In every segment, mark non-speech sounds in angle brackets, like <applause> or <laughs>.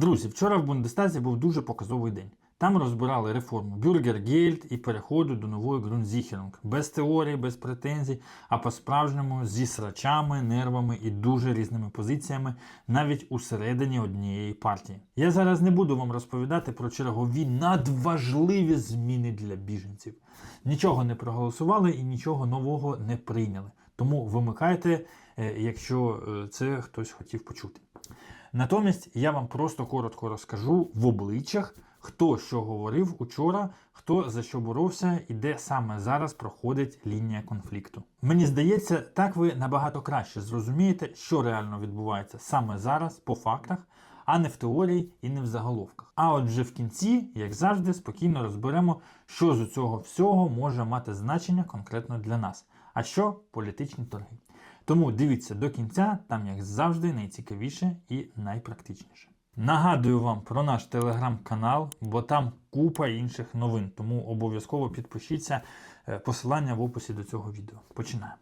Друзі, вчора в Бундестазі був дуже показовий день. Там розбирали реформу Бюргергельд і переходу до нової Ґрунзіхерунг. Без теорії, без претензій, а по-справжньому зі срачами, нервами і дуже різними позиціями, навіть усередині однієї партії. Я зараз не буду вам розповідати про чергові надважливі зміни для біженців. Нічого не проголосували і нічого нового не прийняли. Тому вимикайте, е, якщо е, це хтось хотів почути. Натомість я вам просто коротко розкажу в обличчях, хто що говорив учора, хто за що боровся і де саме зараз проходить лінія конфлікту. Мені здається, так ви набагато краще зрозумієте, що реально відбувається саме зараз по фактах, а не в теорії і не в заголовках. А от вже в кінці, як завжди, спокійно розберемо, що з цього всього може мати значення конкретно для нас, а що політичні торги. Тому дивіться до кінця, там, як завжди, найцікавіше і найпрактичніше. Нагадую вам про наш телеграм-канал, бо там купа інших новин, тому обов'язково підпишіться. Е, Посилання в описі до цього відео. Починаємо.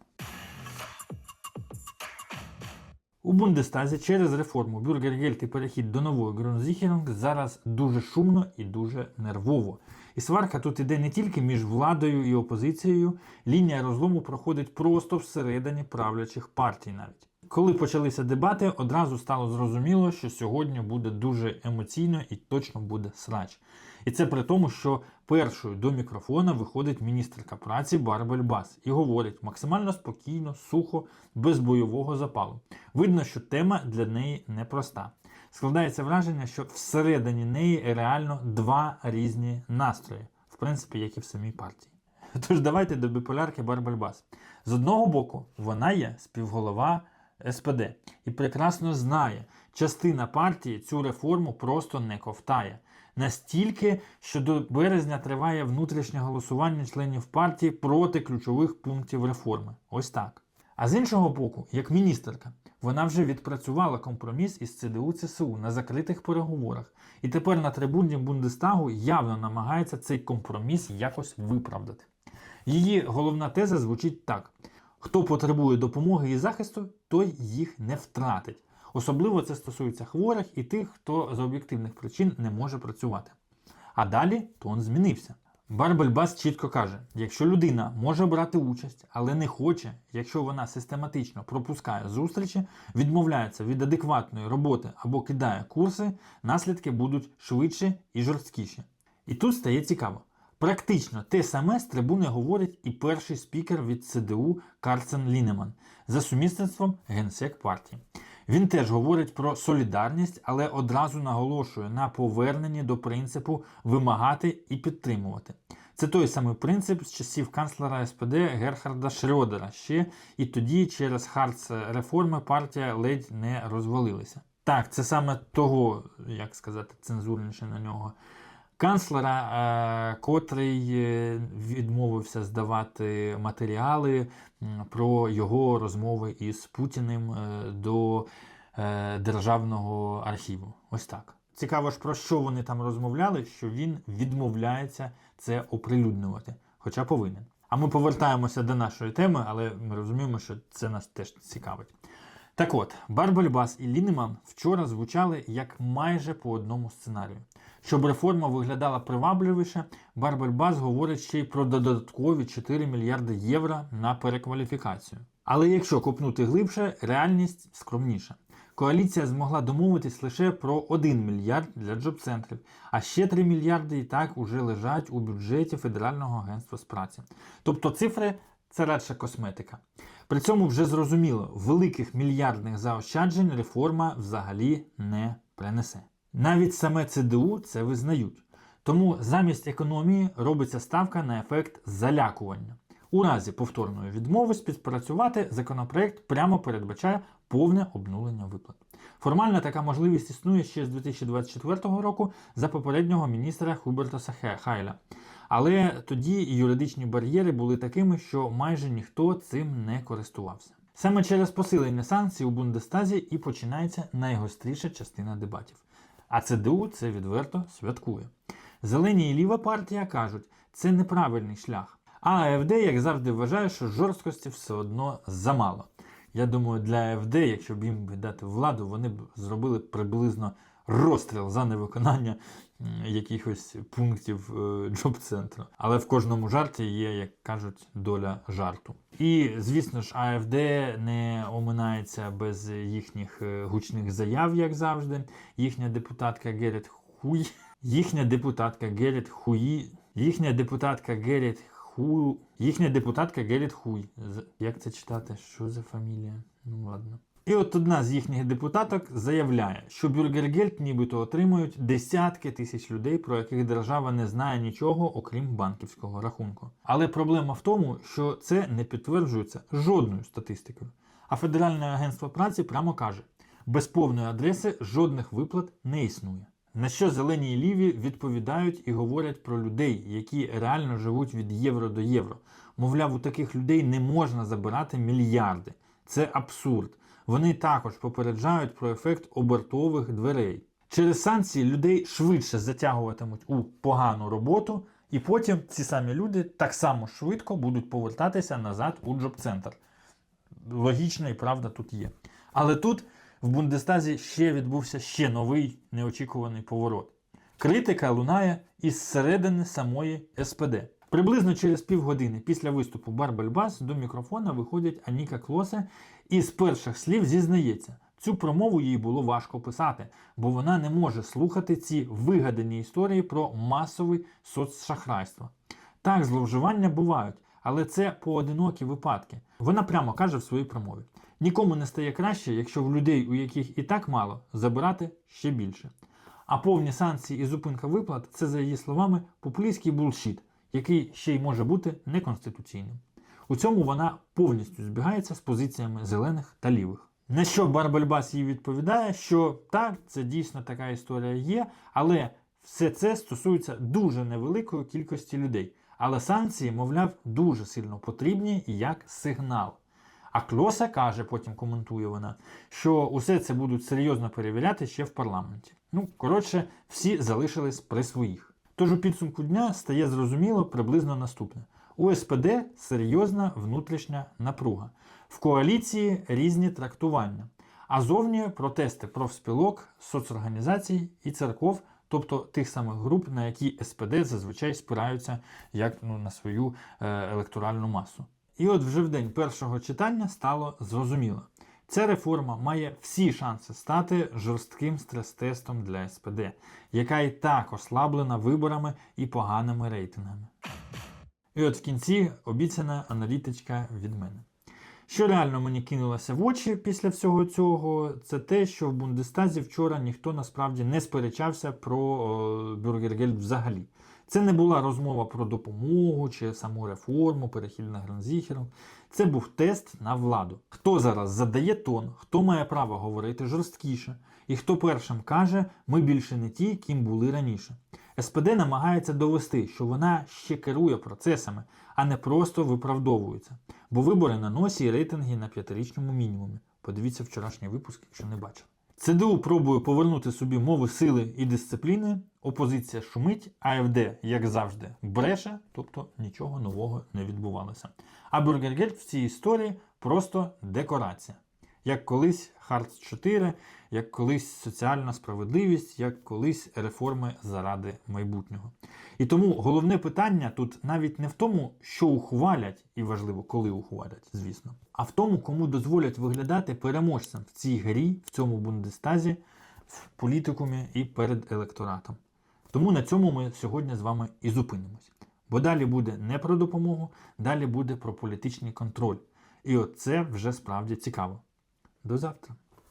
У Бундестазі через реформу Бюргергельд і перехід до нової Ґрунзіхерунг зараз дуже шумно і дуже нервово. І сварка тут іде не тільки між владою і опозицією, лінія розлому проходить просто всередині правлячих партій навіть. Коли почалися дебати, одразу стало зрозуміло, що сьогодні буде дуже емоційно і точно буде срач. І це при тому, що першою до мікрофона виходить міністерка праці Барбель Бас і говорить максимально спокійно, сухо, без бойового запалу. Видно, що тема для неї непроста. Складається враження, що всередині неї реально два різні настрої, в принципі, як і в самій партії. <laughs> Тож давайте до біполярки Барбельбас. З одного боку, вона є співголова СПД і прекрасно знає, частина партії цю реформу просто не ковтає. Настільки, що до березня триває внутрішнє голосування членів партії проти ключових пунктів реформи. Ось так. А з іншого боку, як міністерка, вона вже відпрацювала компроміс із ЦДУ ЦСУ на закритих переговорах, і тепер на трибуні Бундестагу явно намагається цей компроміс якось виправдати. Її головна теза звучить так: хто потребує допомоги і захисту, той їх не втратить. Особливо це стосується хворих і тих, хто з об'єктивних причин не може працювати. А далі тон змінився. Барбельбас чітко каже: якщо людина може брати участь, але не хоче, якщо вона систематично пропускає зустрічі, відмовляється від адекватної роботи або кидає курси, наслідки будуть швидше і жорсткіші. І тут стає цікаво. Практично те саме з трибуни говорить і перший спікер від ЦДУ Карцен Лінеман за сумісництвом генсек партії. Він теж говорить про солідарність, але одразу наголошує на поверненні до принципу вимагати і підтримувати. Це той самий принцип з часів канцлера СПД Герхарда Шрёдера ще, і тоді через Харц реформи партія ледь не розвалилася. Так, це саме того, як сказати, цензурніше на нього. Канцлера, е, котрий е, відмовився здавати матеріали про його розмови із Путіним е, до Державного архіву. Ось так. Цікаво ж, про що вони там розмовляли, що він відмовляється це оприлюднювати, хоча повинен. А ми повертаємося до нашої теми, але ми розуміємо, що це нас теж цікавить. Так от, Барбельбас і Лінеман вчора звучали як майже по одному сценарію. Щоб реформа виглядала привабливіше, Барбельбас говорить ще й про додаткові 4 мільярди євро на перекваліфікацію. Але якщо копнути глибше, реальність скромніша. Коаліція змогла домовитись лише про 1 мільярд для джоб-центрів, а ще 3 мільярди і так уже лежать у бюджеті Федерального агентства з праці. Тобто цифри це радше косметика. При цьому вже зрозуміло, великих мільярдних заощаджень реформа взагалі не принесе. Навіть саме ЦДУ це визнають. Тому замість економії робиться ставка на ефект залякування. У разі повторної відмови співпрацювати законопроект прямо передбачає повне обнулення виплат. Формально така можливість існує ще з 2024 року за попереднього міністра Хуберта Хайля. Але тоді юридичні бар'єри були такими, що майже ніхто цим не користувався. Саме через посилення санкцій у Бундестазі і починається найгостріша частина дебатів. А ЦДУ це відверто святкує. Зелені і ліва партія кажуть, це неправильний шлях. А АФД, як завжди, вважає, що жорсткості все одно замало. Я думаю, для АФД, якщо б їм дати владу, вони б зробили приблизно розстріл за невиконання якихось пунктів е, джоб-центру. Але в кожному жарті є, як кажуть, доля жарту. І звісно ж, АФД не оминається без їхніх е, гучних заяв, як завжди. Їхня депутатка Герет Хуй. Їхня депутатка Герет Хуї. Їхня депутатка Герет Ху. Їхня депутатка Герет Хуй. Як це читати? Що за фамілія? Ну ладно. І от одна з їхніх депутаток заявляє, що Бюргергельд нібито отримують десятки тисяч людей, про яких держава не знає нічого, окрім банківського рахунку. Але проблема в тому, що це не підтверджується жодною статистикою. А Федеральне агентство праці прямо каже: без повної адреси жодних виплат не існує. На що зелені і ліві відповідають і говорять про людей, які реально живуть від євро до євро. Мовляв, у таких людей не можна забирати мільярди. Це абсурд. Вони також попереджають про ефект обертових дверей. Через санкції людей швидше затягуватимуть у погану роботу, і потім ці самі люди так само швидко будуть повертатися назад у джоб-центр. Логічна і правда тут є. Але тут в Бундестазі ще відбувся ще новий неочікуваний поворот. Критика лунає із середини самої СПД. Приблизно через півгодини після виступу Барбельбас до мікрофона виходять Аніка Клосе і з перших слів зізнається, цю промову їй було важко писати, бо вона не може слухати ці вигадані історії про масове соцшахрайство. Так, зловживання бувають, але це поодинокі випадки. Вона прямо каже в своїй промові: нікому не стає краще, якщо в людей, у яких і так мало, забирати ще більше. А повні санкції і зупинка виплат це, за її словами, популістський булшіт, який ще й може бути неконституційним. У цьому вона повністю збігається з позиціями зелених та лівих. На що Барбальбас їй відповідає, що так, це дійсно така історія є, але все це стосується дуже невеликої кількості людей. Але санкції, мовляв, дуже сильно потрібні як сигнал. А Клоса каже, потім коментує вона, що усе це будуть серйозно перевіряти ще в парламенті. Ну, коротше, всі залишились при своїх. Тож у підсумку дня стає зрозуміло приблизно наступне: у СПД серйозна внутрішня напруга, в коаліції різні трактування, а зовні протести профспілок, соцорганізацій і церков, тобто тих самих груп, на які СПД зазвичай спираються як ну, на свою е, електоральну масу. І от вже в день першого читання стало зрозуміло. Ця реформа має всі шанси стати жорстким стрес-тестом для СПД, яка і так ослаблена виборами і поганими рейтингами. І от в кінці обіцяна аналітичка від мене. Що реально мені кинулося в очі після всього цього, це те, що в Бундестазі вчора ніхто насправді не сперечався про Бюргергельд взагалі. Це не була розмова про допомогу чи саму реформу, перехід на Гранзіхеру. Це був тест на владу. Хто зараз задає тон, хто має право говорити жорсткіше, і хто першим каже, ми більше не ті, ким були раніше. СПД намагається довести, що вона ще керує процесами, а не просто виправдовується. Бо вибори на носі і рейтинги на п'ятирічному мінімумі. Подивіться вчорашній випуск, якщо не бачили. ЦДУ пробує повернути собі мови сили і дисципліни. Опозиція шумить, АФД, як завжди, бреше, тобто нічого нового не відбувалося. А Бюргергельд в цій історії просто декорація. Як колись Харц 4, як колись соціальна справедливість, як колись реформи заради майбутнього. І тому головне питання тут навіть не в тому, що ухвалять, і важливо, коли ухвалять, звісно, а в тому, кому дозволять виглядати переможцем в цій грі, в цьому бундестазі, в політикумі і перед електоратом. Тому на цьому ми сьогодні з вами і зупинимось. Бо далі буде не про допомогу, далі буде про політичний контроль. І от це вже справді цікаво. До завтра.